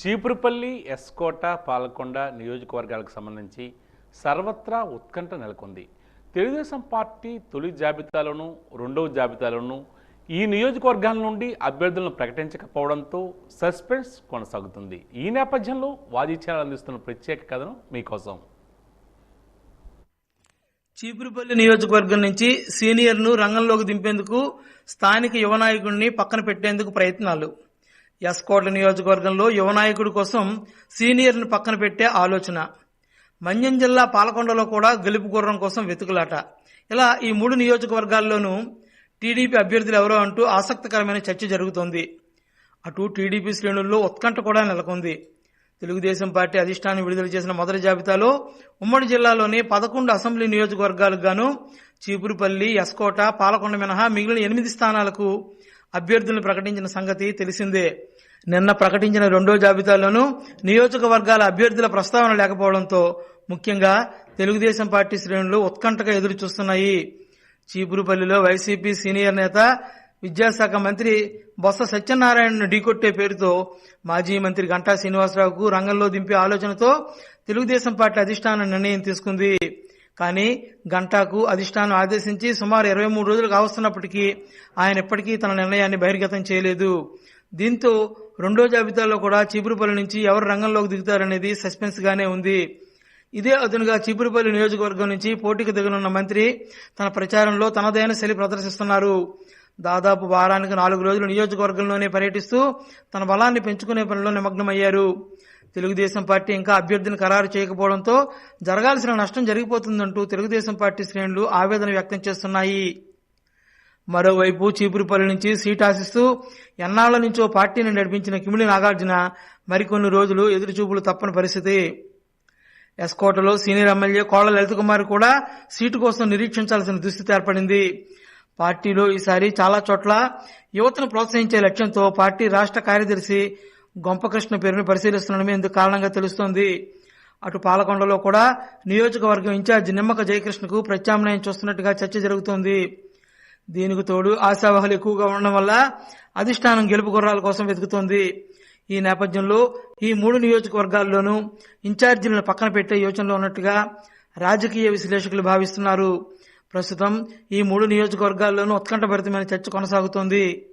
చీపురుపల్లి ఎస్కోట పాలకొండ నియోజకవర్గాలకు సంబంధించి సర్వత్రా ఉత్కంఠ నెలకొంది. తెలుగుదేశం పార్టీ తొలి జాబితాలోను రెండవ జాబితాలోను ఈ నియోజకవర్గాల నుండి అభ్యర్థులను ప్రకటించకపోవడంతో సస్పెన్స్ కొనసాగుతుంది. ఈ నేపథ్యంలో వాజీ అందిస్తున్న ప్రత్యేక కథను మీకోసం. చీపురుపల్లి నియోజకవర్గం నుంచి సీనియర్ను రంగంలోకి దింపేందుకు స్థానిక యువ నాయకుడిని పక్కన పెట్టేందుకు ప్రయత్నాలు. ఎస్కోట్ల నియోజకవర్గంలో యువనాయకుడి కోసం సీనియర్ను పక్కన పెట్టే ఆలోచన. మన్యం జిల్లా పాలకొండలో కూడా గెలుపు గుర్రం కోసం వెతుకులాట. ఇలా ఈ మూడు నియోజకవర్గాల్లోనూ టీడీపీ అభ్యర్థులు ఎవరో అంటూ ఆసక్తికరమైన చర్చ జరుగుతోంది. అటు టీడీపీ శ్రేణుల్లో ఉత్కంఠ కూడా నెలకొంది. తెలుగుదేశం పార్టీ అధిష్టానం విడుదల చేసిన మొదటి జాబితాలో ఉమ్మడి జిల్లాలోని పదకొండు అసెంబ్లీ నియోజకవర్గాలకు గాను చీపురుపల్లి ఎస్కోట పాలకొండ మినహా మిగిలిన ఎనిమిది స్థానాలకు అభ్యర్థులను ప్రకటించిన సంగతి తెలిసిందే. నిన్న ప్రకటించిన రెండో జాబితాలోనూ నియోజకవర్గాల అభ్యర్థుల ప్రస్తావన లేకపోవడంతో ముఖ్యంగా తెలుగుదేశం పార్టీ శ్రేణులు ఉత్కంఠగా ఎదురు చూస్తున్నాయి. చీపురుపల్లిలో వైసీపీ సీనియర్ నేత విద్యాశాఖ మంత్రి బొత్స సత్యనారాయణను ఢీకొట్టే పేరుతో మాజీ మంత్రి గంటా శ్రీనివాసరావుకు రంగంలో దింపే ఆలోచనతో తెలుగుదేశం పార్టీ అధిష్టానం నిర్ణయం తీసుకుంది. కానీ గంటాకు అధిష్టానం ఆదేశించి సుమారు ఇరవై మూడు రోజులు కావస్తున్నప్పటికీ ఆయన ఎప్పటికీ తన నిర్ణయాన్ని బహిర్గతం చేయలేదు. దీంతో రెండో జాబితాలో కూడా చీపురుపల్లి నుంచి ఎవరు రంగంలోకి దిగుతారనేది సస్పెన్స్ గానే ఉంది. ఇదే అదునుగా చీపురుపల్లి నియోజకవర్గం నుంచి పోటీకి దిగనున్న మంత్రి తన ప్రచారంలో తనదైన శైలి ప్రదర్శిస్తున్నారు. దాదాపు వారానికి నాలుగు రోజులు నియోజకవర్గంలోనే పర్యటిస్తూ తన బలాన్ని పెంచుకునే పనిలో నిమగ్నమయ్యారు. తెలుగుదేశం పార్టీ ఇంకా అభ్యర్థిని ఖరారు చేయకపోవడంతో జరగాల్సిన నష్టం జరిగిపోతుందంటూ తెలుగుదేశం పార్టీ శ్రేణులు ఆవేదన వ్యక్తం చేస్తున్నాయి. మరోవైపు చీపురుపల్లి నుంచి సీట్ ఆశిస్తూ ఎన్నాళ్ళ నుంచో పార్టీని నడిపించిన కిమిడి నాగార్జున మరికొన్ని రోజులు ఎదురుచూపులు తప్పని పరిస్థితి. ఎస్కోటలో సీనియర్ ఎమ్మెల్యే కోళ్ళ లలిత కుమార్ కూడా సీటు కోసం నిరీక్షించాల్సిన దుస్థితి ఏర్పడింది. పార్టీలో ఈసారి చాలా చోట్ల యువతను ప్రోత్సహించే లక్ష్యంతో పార్టీ రాష్ట్ర కార్యదర్శి గొంపకృష్ణ పేరును పరిశీలిస్తుండడమే ఇందుకు కారణంగా తెలుస్తోంది. అటు పాలకొండలో కూడా నియోజకవర్గం ఇన్ఛార్జ్ నిమ్మక జయకృష్ణకు ప్రత్యామ్నాయం చూస్తున్నట్టుగా చర్చ జరుగుతోంది. దీనికి తోడు ఆశావహులు ఎక్కువగా ఉండడం వల్ల అధిష్టానం గెలుపు గుర్రాల కోసం వెతుకుతోంది. ఈ నేపథ్యంలో ఈ మూడు నియోజకవర్గాల్లోనూ ఇన్ఛార్జీలను పక్కన పెట్టే యోచనలో ఉన్నట్టుగా రాజకీయ విశ్లేషకులు భావిస్తున్నారు. ప్రస్తుతం ఈ మూడు నియోజకవర్గాల్లోనూ ఉత్కంఠభరితమైన చర్చ కొనసాగుతోంది.